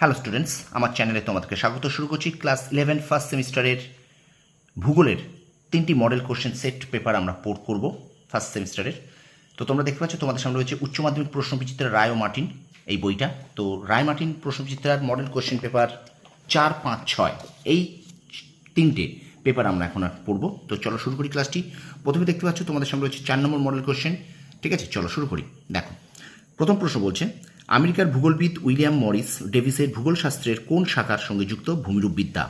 Hello students আমার চ্যানেলে তোমাদেরকে স্বাগত। শুরু করছি ক্লাস ইলেভেন ফার্স্ট সেমিস্টারের ভূগোলের তিনটি মডেল কোশ্চেন সেট পেপার আমরা পোর্ট করব ফার্স্ট সেমিস্টারের তো তোমরা দেখতে পাচ্ছ, তোমাদের সামনে রয়েছে উচ্চ মাধ্যমিক প্রশ্ন বিচিত্রা রায় ও মার্টিন এই বইটা। তো রায় মার্টিন প্রশ্ন বিচিত্রার মডেল কোশ্চেন পেপার চার, পাঁচ, ছয় এই তিনটে পেপার আমরা এখন আর পড়ব। তো চলো শুরু করি ক্লাসটি প্রথমে দেখতে পাচ্ছ, তোমাদের সামনে রয়েছে চার নম্বর মডেল কোশ্চেন ঠিক আছে, চলো শুরু করি। দেখো, প্রথম প্রশ্ন বলছে আমেরিকার ভূগোলবিদ উইলিয়াম মরিস ডেভিসের ভূগোলশাস্ত্রের কোন শাখার সঙ্গে যুক্ত ভূমিরূপবিদ্যা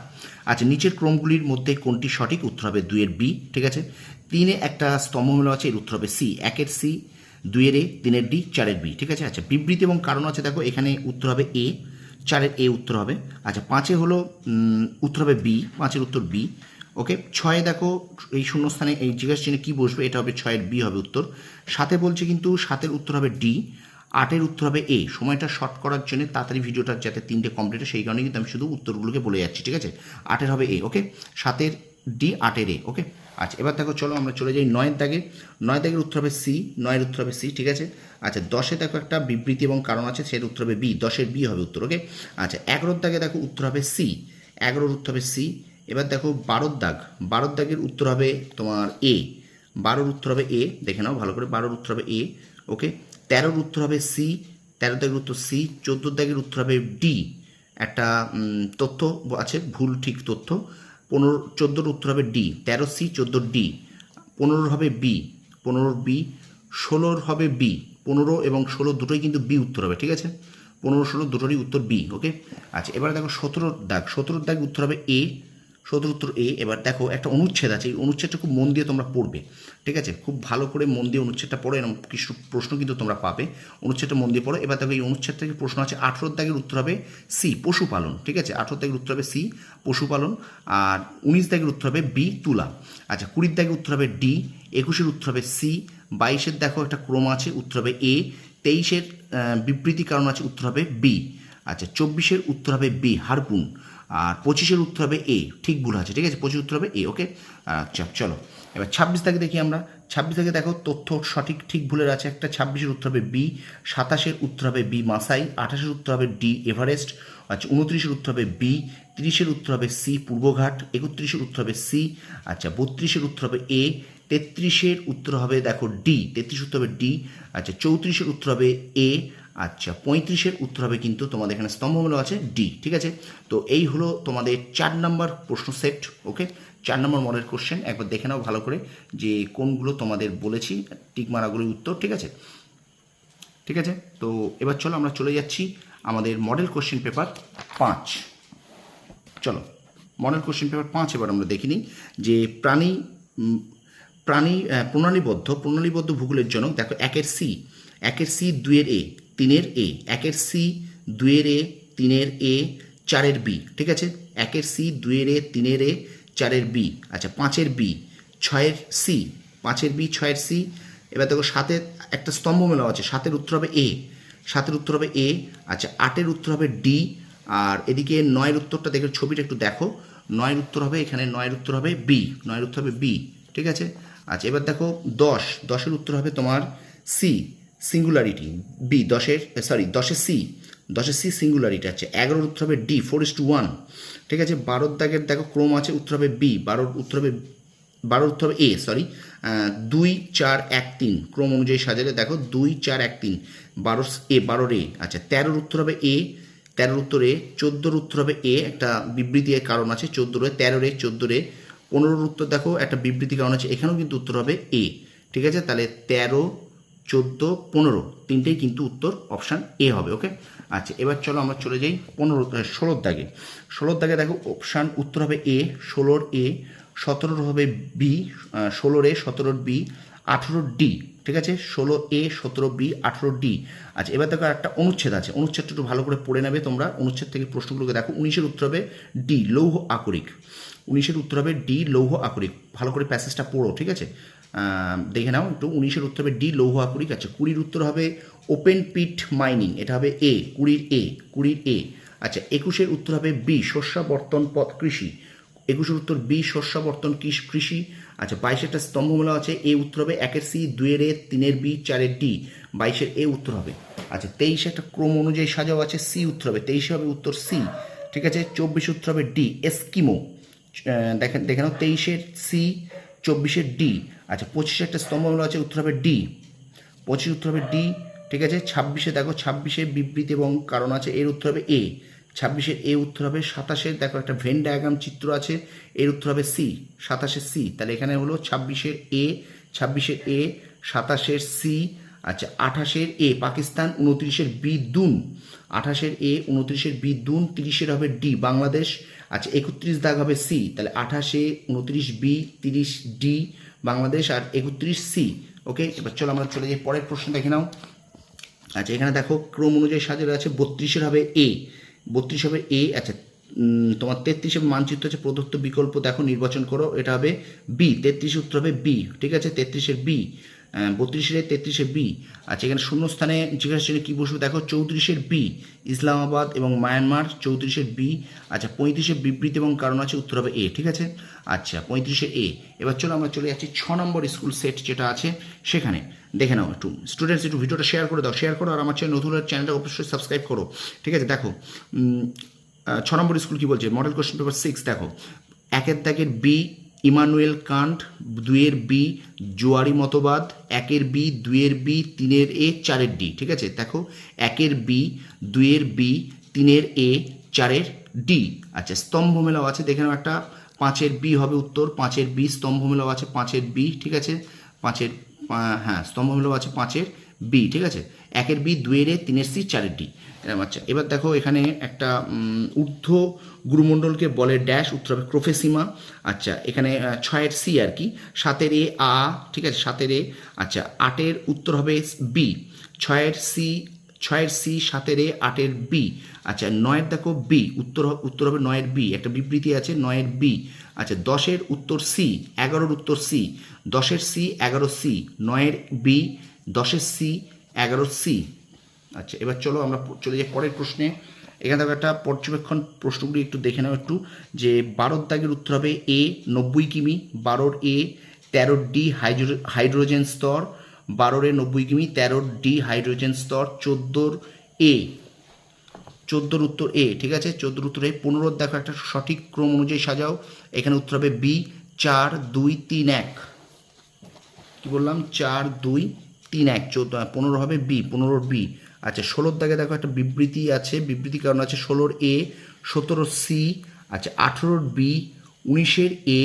আচ্ছা নিচের ক্রমগুলির মধ্যে কোনটি সঠিক? উত্তর হবে দুইয়ের বি, ঠিক আছে? তিনে একটা স্তম্ভ মেলা আছে, এর উত্তর হবে সি। একের সি দুইয়ের এ তিনের ডি চারের বি, ঠিক আছে? আচ্ছা বিবৃতি এবং কারণ আছে, দেখো, এখানে উত্তর হবে এ চারের এ উত্তর হবে। আচ্ছা পাঁচে হলো উত্তর হবে বি পাঁচের উত্তর বি, ওকে? ছয়ে দেখো, এই শূন্যস্থানে এই জিজ্ঞাসা চিহ্নে কী বসবে? এটা হবে ছয়ের বি হবে উত্তর। সাতে বলছে কিন্তু সাতের উত্তর হবে ডি। আটের উত্তর হবে এ। সময়টা শর্ট করার জন্য তাড়াতাড়ি ভিডিওটা যাতে তিনটে কমপ্লিট হয়, সেই কারণে কিন্তু আমি শুধু উত্তরগুলোকে বলে যাচ্ছি, ঠিক আছে? আটের হবে এ ওকে সাতের ডি, আটের এ ওকে আচ্ছা এবার দেখো, চলো আমরা চলে যাই নয়ের দাগে। নয় দাগের উত্তর হবে সি, নয়ের উত্তর হবে সি, ঠিক আছে? আচ্ছা দশে দেখো একটা বিবৃতি এবং কারণ আছে, সের উত্তর হবে বি, দশের বি হবে উত্তর ওকে আচ্ছা এগারোর দাগে দেখো উত্তর হবে সি, এগারোর উত্তর হবে সি, এবার দেখো বারোর দাগ। বারোর দাগের উত্তর হবে তোমার এ। বারোর উত্তর হবে এ, দেখে নাও ভালো করে, বারোর উত্তর হবে এ ওকে তেরোর উত্তর হবে সি, তেরো দাগের উত্তর সি চোদ্দোর দাগের উত্তর হবে ডি। একটা তথ্য আছে, ভুল ঠিক তথ্য। পনেরো চোদ্দোর উত্তর হবে ডি, তেরো সি চোদ্দোর ডি। পনেরোর হবে বি পনেরোর বি ষোলোর হবে বি, পনেরো এবং ষোলো দুটোই কিন্তু বি উত্তর হবে, ঠিক আছে? পনেরো, ষোলো দুটোরই উত্তর বি, ওকে? আচ্ছা এবার দেখো সতেরোর দাগ সতেরোর দাগ উত্তর হবে এ সতেরো উত্তর এ, এবার দেখো একটা অনুচ্ছেদ আছে, এই অনুচ্ছেদটা খুব মন দিয়ে তোমরা পড়বে, ঠিক আছে? খুব ভালো করে মন দিয়ে অনুচ্ছেদটা পড়ো এরকম কিছু প্রশ্ন কিন্তু তোমরা পাবে, অনুচ্ছেদটা মন দিয়ে পড়ো। এবার দেখো এই অনুচ্ছেদ থেকে প্রশ্ন আছে? আঠেরোর দাগের উত্তর হবে সি, পশুপালন, ঠিক আছে? আঠেরো দাগের উত্তর হবে সি, পশুপালন, আর উনিশ দাগের উত্তর হবে বি, তুলা। আচ্ছা কুড়ির দাগের উত্তর হবে ডি, একুশের উত্তর হবে সি, বাইশের দেখো একটা ক্রম আছে, উত্তর হবে এ, তেইশের বিবৃতি কারণ আছে, উত্তর হবে বি। আচ্ছা চব্বিশের উত্তর হবে বি, হারপুন। আর পঁচিশের উত্তর হবে এ ঠিক ভুল আছে ঠিক আছে পঁচিশ উত্তর হবে এ ওকে আচ্ছা চলো এবার ছাব্বিশ তাকে দেখি আমরা ছাব্বিশ থেকে দেখো তথ্য সঠিক ঠিক ভুলের আছে একটা ছাব্বিশের উত্তর হবে বি সাতাশের উত্তর হবে বি মাসাই আঠাশের উত্তর হবে ডি এভারেস্ট আচ্ছা উনত্রিশের উত্তর হবে বি তিরিশের উত্তর হবে সি পূর্বঘাট একত্রিশের উত্তর হবে সি আচ্ছা বত্রিশের উত্তর হবে এ তেত্রিশের উত্তর হবে দেখো ডি তেত্রিশ উত্তর হবে ডি আচ্ছা চৌত্রিশের উত্তর হবে এ আচ্ছা পঁয়ত্রিশের উত্তর হবে কিন্তু তোমাদের এখানে স্তম্ভমূলক আছে ডি ঠিক আছে? তো এই হলো তোমাদের চার নম্বর প্রশ্ন সেট ওকে চার নম্বর মডেল কোশ্চেন একবার দেখে নাও ভালো করে যে কোনগুলো তোমাদের বলেছি টিকমারাগুলির উত্তর, ঠিক আছে? ঠিক আছে? তো এবার চলো আমরা চলে যাচ্ছি আমাদের মডেল কোশ্চেন পেপার পাঁচ। চলো মডেল কোশ্চেন পেপার পাঁচ এবার আমরা দেখে নিই যে প্রাণী প্রাণী প্রণালীবদ্ধ প্রণালীবদ্ধ ভূগোলের জনক, দেখো একের সি একের সি দুইয়ের এ তিনের এ, একের সি, দুইয়ের এ, তিনের এ, চারের বি, ঠিক আছে? একের সি, দুইয়ের এ, তিনের এ, চারের বি আচ্ছা পাঁচের বি, ছয়ের সি, পাঁচের বি, ছয়ের সি, এবার দেখো সাতের একটা স্তম্ভ মেলা আছে, সাতের উত্তর হবে এ, সাতের উত্তর হবে এ আচ্ছা আটের উত্তর হবে ডি, আর এদিকে নয়ের উত্তরটা দেখে ছবিটা একটু দেখো, নয়ের উত্তর হবে, এখানে নয়ের উত্তর হবে বি, নয়ের উত্তর হবে বি, ঠিক আছে? আচ্ছা এবার দেখো দশ, দশের উত্তর হবে তোমার সি সিঙ্গুলারিটি বি দশের সরি দশের সি দশের সি সিঙ্গুলারিটি আছে। এগারোর উত্তর হবে D four is two one ঠিক আছে? বারোর দাগের, দেখো, ক্রম আছে, উত্তর হবে বি বারোর উত্তর হবে, বারোর উত্তর হবে এ সরি দুই, চার, এক, তিন, ক্রম অনুযায়ী সাজালে, দেখো, দুই, চার, এক, তিন বারো এ বারোর এ আচ্ছা তেরোর উত্তর হবে এ তেরোর উত্তর এ চোদ্দোর উত্তর হবে এ একটা বিবৃতি কারণ আছে, চোদ্দোর এ, তেরোর এ, চোদ্দোর এ। পনেরোর উত্তর, দেখো, একটা বিবৃতি কারণ আছে, এখানেও কিন্তু উত্তর হবে এ ঠিক আছে? তাহলে তেরো চোদ্দ, পনেরো। তিনটেই কিন্তু উত্তর অপশান এ হবে ওকে আচ্ছা এবার চলো আমরা চলে যাই পনেরো ষোলোর দাগে। ষোলোর দাগে দেখো অপশান উত্তর হবে এ ষোলোর এ সতেরোর হবে বি ষোলোর এ সতেরোর বি আঠেরোর ডি ঠিক আছে? ষোলো এ সতেরো বি আঠেরো ডি আচ্ছা এবার দেখো একটা অনুচ্ছেদ আছে। অনুচ্ছেদটা একটু ভালো করে পড়ে নেবে তোমরা। অনুচ্ছেদ থেকে প্রশ্নগুলোকে দেখো। উনিশের উত্তর হবে ডি লৌহ আকরিক। উনিশের উত্তর হবে ডি লৌহ আকরিক। ভালো করে প্যাসেজটা পড়ো, ঠিক আছে? দেখে নাও একটু, উনিশের উত্তর হবে ডি লৌহ আকরিক আচ্ছা কুড়ির উত্তর হবে ওপেন পিট মাইনিং এটা হবে এ কুড়ির এ কুড়ির এ আচ্ছা একুশের উত্তর হবে বি শস্যাবর্তন পথ কৃষি, একুশের উত্তর বি শস্যাবর্তন কৃষ- আচ্ছা বাইশেরটা স্তম্ভমূলক আছে, এ উত্তর হবে একের সি, দুইয়ের এ, তিনের বি, চারের ডি, বাইশের এ উত্তর হবে আচ্ছা তেইশে একটা ক্রম অনুযায়ী সাজাও আছে, সি উত্তর হবে, তেইশে হবে উত্তর সি, ঠিক আছে, চব্বিশ উত্তর হবে ডি, এস্কিমো দেখেন, দেখে নাও, তেইশের সি চব্বিশের ডি। আচ্ছা পঁচিশে একটা স্তম্ভমূলক আছে, উত্তর হবে ডি। পঁচিশ উত্তর হবে ডি, ঠিক আছে? ছাব্বিশে, দেখো, ছাব্বিশে বিবৃতি এবং কারণ আছে, এর উত্তর হবে এ। ছাব্বিশের এ, উত্তর হবে সাতাশের দেখো, একটা ভেন ডায়াগ্রাম চিত্র আছে, এর উত্তর হবে সি সাতাশের সি। তাহলে এখানে হলো ছাব্বিশের এ ছাব্বিশের এ সাতাশের সি আচ্ছা আঠাশের এ, পাকিস্তান, উনত্রিশের বি দুন। আঠাশের এ, উনত্রিশের বি দুন, তিরিশের হবে ডি, বাংলাদেশ আচ্ছা একত্রিশ দাগ হবে সি তাহলে আঠাশে উনত্রিশ বি তিরিশ ডি বাংলাদেশ আর একত্রিশ সি ওকে এবার চলো আমরা চলে যাই পরের প্রশ্ন দেখে নাও। আচ্ছা এখানে দেখো, ক্রম অনুযায়ী সাজানো আছে, বত্রিশের হবে এ বত্রিশ হবে এ আচ্ছা তোমার তেত্রিশের মানচিত্র হচ্ছে প্রদত্ত বিকল্প, দেখো, নির্বাচন করো, এটা হবে বি তেত্রিশ উত্তর হবে বি ঠিক আছে? তেত্রিশের বি বত্রিশের তেত্রিশে বি। আচ্ছা এখানে শূন্যস্থানে জিজ্ঞাসা শ্রেণি কী বসবে? দেখো, চৌত্রিশের বি, ইসলামাবাদ এবং মায়ানমার, চৌত্রিশের বি। আচ্ছা পঁয়ত্রিশে বিবৃতি এবং কারণ আছে, উত্তর হবে এ, ঠিক আছে? আচ্ছা পঁয়ত্রিশে এ। এবার চলো আমরা চলে যাচ্ছি ছ নম্বর স্কুল সেট যেটা আছে সেখানে। দেখে নাও একটু। স্টুডেন্টস একটু ভিডিওটা শেয়ার করে দাও শেয়ার করো, আর আমার চ্যানেল নতুন চ্যানেলটা অবশ্যই সাবস্ক্রাইব করো। ঠিক আছে, দেখো ছ নম্বর স্কুল কী বলছে? মডেল কোশ্চেন পেপার সিক্স দেখো। একের দাগের বি ইমানুয়েল কান্ট, দুইয়ের বি জোয়ারি মতবাদ, একের বি দুইয়ের বি, তিনের এ, চারের ডি, ঠিক আছে? দেখো, একের বি, দুইয়ের বি, তিনের এ, চারের ডি। আচ্ছা স্তম্ভ মেলাও আছে, দেখে নাও একটা। পাঁচের বি হবে উত্তর, পাঁচের বি, স্তম্ভ মেলাও আছে, পাঁচের বি, ঠিক আছে? পাঁচের হ্যাঁ স্তম্ভ মেলাও আছে, পাঁচের বি, ঠিক আছে? একের বি, দুইয়ের এ, তিনের সি, চারের ডি। আচ্ছা এবার দেখো এখানে একটা ঊর্ধ্ব গুরুমণ্ডলকে বলে ড্যাশ উত্তর হবে ক্রোফেসিমা। আচ্ছা এখানে ছয়ের সি আর কি। সাতের এ আ, ঠিক আছে, সাতের এ আচ্ছা আটের উত্তর হবে বি ছয়ের সি ছয়ের সি সাতের এ, আটের বি আচ্ছা নয়ের দেখো বি উত্তর উত্তর হবে নয়ের বি একটা বিবৃতি আছে, নয়ের বি আচ্ছা দশের উত্তর সি এগারোর উত্তর সি দশের সি এগারো সি নয়ের বি দশের সি এগারো সি আচ্ছা এবার চলো আমরা চলে যাই পরের প্রশ্নে। এখানে দেখো একটা পর্যবেক্ষণ প্রশ্নগুলি একটু দেখে নাও একটু, যে বারোর দাগের উত্তর হবে এ নব্বই কিমি, বারোর এ তেরোর ডি হাইড্রো হাইড্রোজেন স্তর, বারোর এ নব্বই কিমি, তেরোর ডি হাইড্রোজেন স্তর, চোদ্দোর এ চোদ্দোর উত্তর এ ঠিক আছে? চোদ্দোর উত্তর এ পনেরোর দেখো একটা সঠিক ক্রম অনুযায়ী সাজাও। এখানে উত্তর হবে বি চার, দুই, তিন, এক। কি বললাম? চার, দুই, তিন, এক। চোদ্দ পনেরো হবে বি পনেরোর বি আচ্ছা ষোলোর দাগে দেখো একটা বিবৃতি আছে, বিবৃতি কারণ আছে? ষোলোর এ সতেরো সি আচ্ছা আঠেরোর বি, উনিশের এ,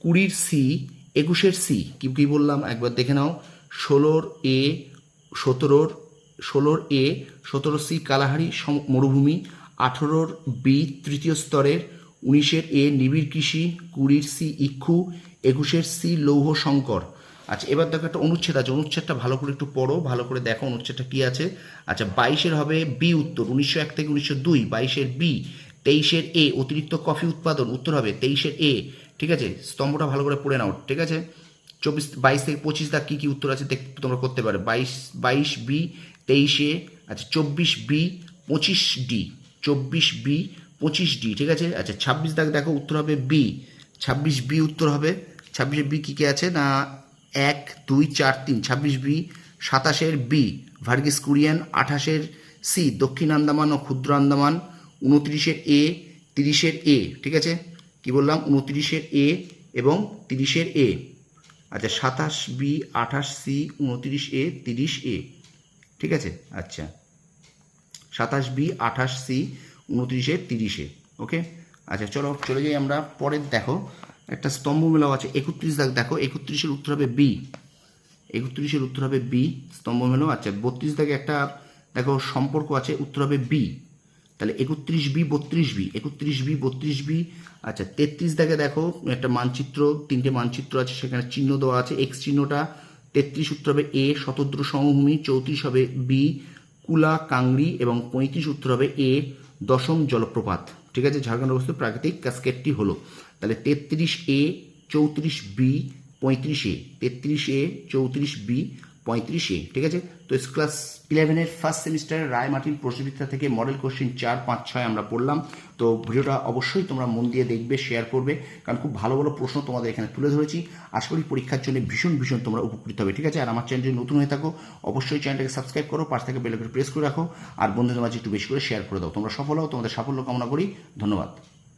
কুড়ির সি, একুশের সি। কি কি বললাম? একবার দেখে নাও। ষোলোর এ, সতেরোর, ষোলোর এ সতেরো সি কালাহারি মরুভূমি। আঠেরোর বি তৃতীয় স্তরের। উনিশের এ নিবিড় কৃষি। কুড়ির সি ইক্ষু। একুশের সি লৌহ শঙ্কর। আচ্ছা এবার দেখো একটা অনুচ্ছেদ আছে, অনুচ্ছেদটা ভালো করে একটু পড়ো, ভালো করে দেখো অনুচ্ছেদটা কি আছে। আচ্ছা বাইশের হবে বি উত্তর, উনিশশো এক থেকে উনিশশো দুই, বাইশের বি, তেইশের এ, অতিরিক্ত কফি উৎপাদন, উত্তর হবে তেইশের এ, ঠিক আছে? স্তম্ভটা ভালো করে পড়ে নাও, ঠিক আছে? চব্বিশ, বাইশ থেকে পঁচিশ দাগ কী কী উত্তর আছে দেখ, তোমরা করতে পারো, বাইশ বাইশ বি, তেইশে আচ্ছা চব্বিশ বি, পঁচিশ ডি, চব্বিশ বি, পঁচিশ ডি, ঠিক আছে? আচ্ছা ছাব্বিশ দাগ দেখো, উত্তর হবে বি, ছাব্বিশ বি উত্তর হবে, ছাব্বিশে বি কী কী আছে না এক, দুই, চার, তিন, ছাব্বিশ বি, সাতাশের বি, ভার্গিস কুরিয়ান, আঠাশের সি, দক্ষিণ আন্দামান ও ক্ষুদ্র আন্দামান, উনত্রিশের এ, তিরিশের এ, ঠিক আছে? কি বললাম? উনত্রিশের এ এবং তিরিশের এ। আচ্ছা সাতাশ বি, আঠাশ সি, উনত্রিশ এ, তিরিশ এ, ঠিক আছে? আচ্ছা। সাতাশ বি, আঠাশ সি, উনত্রিশে তিরিশে ওকে? আচ্ছা চলো, চলে যাই আমরা পরের দেখো। একটা স্তম্ভ মেলাও আছে। একত্রিশ দাগ, দেখো, একত্রিশের উত্তর হবে বি একত্রিশের উত্তর হবে বি স্তম্ভ মেলাও আচ্ছা বত্রিশ দাগে একটা, দেখো, সম্পর্ক আছে, উত্তর হবে বি তাহলে একত্রিশ বি বত্রিশ বি একত্রিশ বি বত্রিশ বি আচ্ছা তেত্রিশ দাগে দেখো, একটা মানচিত্র, তিনটে মানচিত্র আছে, সেখানে চিহ্ন দেওয়া আছে এক্স চিহ্নটা। তেত্রিশ উত্তর হবে এ শতদ্র সমভূমি। চৌত্রিশ হবে বি কুলা, কাংড়ি এবং পঁয়ত্রিশ উত্তর হবে এ দশম জলপ্রপাত। ঠিক আছে? ঝাড়খণ্ড অবস্থিত প্রাকৃতিক ক্যাসকেটটি হলো। তাহলে তেত্রিশ এ, চৌত্রিশ বি, পঁয়ত্রিশ এ। তেত্রিশ এ, চৌত্রিশ বি, পঁয়ত্রিশ এ। ঠিক আছে? তো ক্লাস ইলেভেনের ফার্স্ট সেমিস্টারের রায় মার্টিন প্রশ্নবিদ্যা থেকে মডেল কোশ্চেন চার, পাঁচ, ছয় আমরা পড়লাম। তো ভিডিওটা অবশ্যই তোমরা মন দিয়ে দেখবে শেয়ার করবে। কারণ খুব ভালো ভালো প্রশ্ন তোমাদের এখানে তুলে ধরেছি। আশা করি পরীক্ষার জন্য ভীষণ ভীষণ তোমরা উপকৃত হবে। ঠিক আছে? আর আমার চ্যানেল যদি নতুন হয়ে থাকো, অবশ্যই চ্যানেলটাকে সাবস্ক্রাইব করো, পাশ থেকে বেল করে প্রেস করে রাখো। আর বন্ধুদের মাঝে একটু বেশি করে শেয়ার করে দাও। তোমরা সফল হও, তোমাদের সাফল্য কামনা করি। ধন্যবাদ।